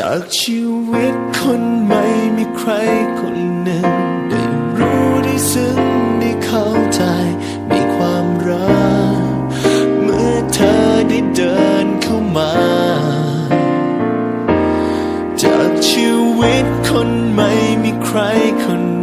จากชีวิตคนไม่มีใครคนหนึ่ง ได้รู้ได้ซึ้งได้เข้าใจในความรัก เมื่อเธอได้เดินเข้ามา จากชีวิตคนไม่มีใครคน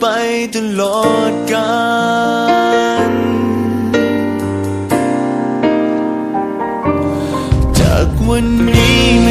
ไปตลอดกันจากวันนี้